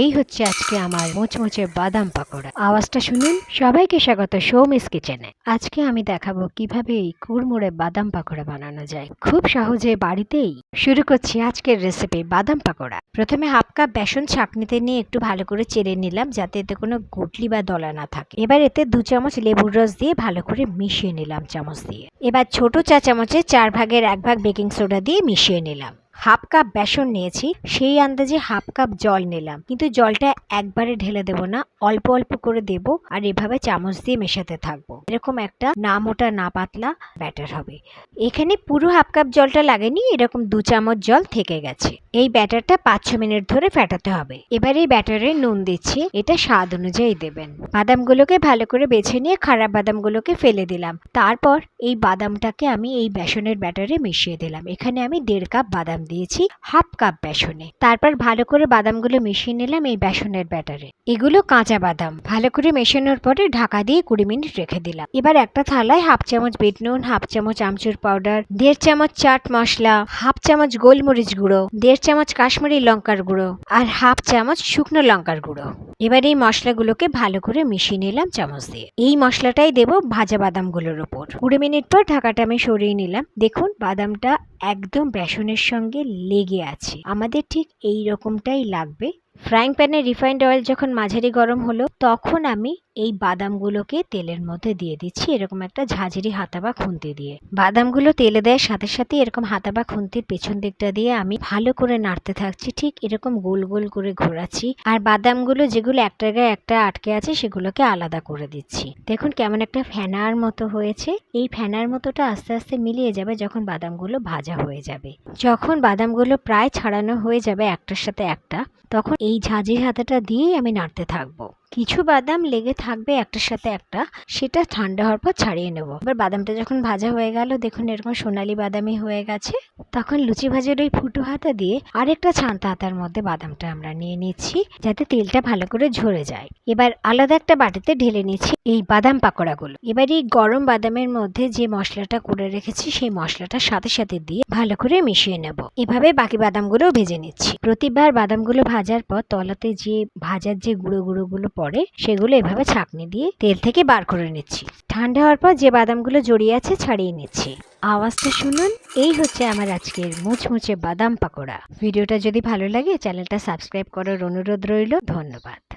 এই হচ্ছে আজকে আমার মুচমুচে বাদাম পাকোড়া। আওয়াজটা শুনুন। সবাইকে স্বাগত সৌমিস কিচেনে। আজকে আমি দেখাবো কীভাবে এই কুড়মুড়ে বাদাম পাকোড়া বানানো যায়। খুব সহজে বাড়িতেই শুরু করছি আজকের রেসিপি বাদাম পাকোড়া। প্রথমে হাফ কাপ বেসন ছাঁকনিতে নিয়ে একটু ভালো করে চেড়ে নিলাম যাতে এতে কোনো গুটলি বা দলা না থাকে। এবার এতে দু চামচ লেবুর রস দিয়ে ভালো করে মিশিয়ে নিলাম চামচ দিয়ে। এবার ছোট চা চামচে চার ভাগের এক ভাগ বেকিং সোডা দিয়ে মিশিয়ে নিলাম। হাফ কাপ বেসন নিয়েছি, সেই আন্দাজে হাফ কাপ জল নিলাম। কিন্তু জলটা একবারে ঢেলে দেব না, অল্প অল্প করে দেব আর এভাবে চামচ দিয়ে মেশাতে থাকব। এরকম একটা না মোটা না পাতলা ব্যাটার হবে। এখানে পুরো হাফ কাপ জলটা লাগেনি, এরকম দু চামচ জল থেকে গেছে। এই ব্যাটারটা পাঁচ ছ মিনিট ধরে ফেটাতে হবে। এবার এই ব্যাটারে নুন দিচ্ছি, এটা স্বাদ অনুযায়ী দেবেন। বাদামগুলোকে ভালো করে বেছে নিয়ে খারাপ বাদামগুলোকে ফেলে দিলাম। তারপর এই বাদামটাকে আমি এই বেসনের ব্যাটারে মিশিয়ে দিলাম। এখানে আমি দেড় কাপ বাদাম দিয়েছি হাফ কাপ বেসনে। তারপর ভালো করে বাদামগুলো মিশিয়ে নিলাম এই বেসনের ব্যাটারে। এগুলো কাঁচা বাদাম। ভালো করে মেশানোর পরে ঢাকা দিয়ে কুড়ি মিনিট রেখে দিলাম। এবার একটা থালায় হাফ চামচ বিট নুন, হাফ চামচ আমচুর পাউডার, দেড় চামচ চাট মশলা, হাফ চামচ গোলমরিচ গুঁড়ো, দেড় চামচ কাশ্মীরি লঙ্কার গুঁড়ো আর হাফ চামচ শুকনো লঙ্কার গুঁড়ো। এবার এই মশলাগুলোকে ভালো করে মিশিয়ে নিলাম চামচ দিয়ে। এই মশলাটাই দেব ভাজা বাদামগুলোর ওপর। কুড়ি মিনিট পর ঢাকাটা আমি সরিয়ে নিলাম। দেখুন, বাদামটা একদম বেসনের সঙ্গে লেগে আছে। আমাদের ঠিক এই রকমটাই লাগবে। ফ্রাইং প্যানে রিফাইন্ড অয়েল যখন মাঝারি গরম হলো, তখন আমি এই বাদামগুলোকে তেলের মধ্যে দিয়ে দিচ্ছি এরকম একটা ঝাঁঝরি হাতা বা খুন্তি দিয়ে। বাদামগুলো তেলে দেওয়ার সাথে সাথে এরকম হাতা বা খুন্তির পেছন দিকটা দিয়ে আমি ভালো করে নাড়তে থাকছি, ঠিক এরকম গোল গোল করে ঘোরাচ্ছি। আর বাদামগুলো যেগুলো একটা গায়ে একটা আটকে আছে, সেগুলোকে আলাদা করে দিচ্ছি। দেখুন কেমন একটা ফেনার মতো হয়েছে। এই ফেনার মতোটা আস্তে আস্তে মিলিয়ে যাবে যখন বাদামগুলো ভাজা হয়ে যাবে। যখন বাদামগুলো প্রায় ছাড়ানো হয়ে যাবে একটার সাথে একটা, তখন এই ঝাঁঝি হাতাটা দিয়েই আমি নাড়তে থাকব। কিছু বাদাম লেগে থাকবে একটার সাথে একটা, সেটা ঠান্ডা হওয়ার পর ছাড়িয়ে নেব। এবার বাদামটা যখন ভাজা হয়ে গেল, দেখুন এরকম সোনালি বাদামি হয়ে গেছে। তখন লুচি ভাজের ওই ফুটো হাতা দিয়ে আরেকটা ছান্তা হাতার মধ্যে বাদামটা আমরা নিয়ে নিচ্ছি, যাতে তেলটা ভালো করে ঝরে যায়। এবার আলাদা একটা বাটিতে ঢেলে নিচ্ছি এই বাদাম পাকোড়াগুলো। এবার এই গরম বাদামের মধ্যে যে মশলাটা করে রেখেছি, সেই মশলাটার সাথে সাথে দিয়ে ভালো করে মিশিয়ে নেব। এভাবে বাকি বাদামগুলো ভেজে নিচ্ছি। প্রতিবার বাদামগুলো ভাজার পর তলাতে যে ভাজার যে গুঁড়ো গুঁড়োগুলো পড়ে সেগুলো এভাবে ছাঁকনি দিয়ে তেল থেকে বার করে নিচ্ছি। ঠান্ডা হওয়ার পর যে বাদামগুলো জড়িয়ে আছে ছাড়িয়ে নিচ্ছি। আওয়াজটা শুনুন, এই হচ্ছে আমার আজকের মুচমুচে বাদাম পাকোড়া। ভিডিওটা যদি ভালো লাগে, চ্যানেলটা সাবস্ক্রাইব করার অনুরোধ রইল। ধন্যবাদ।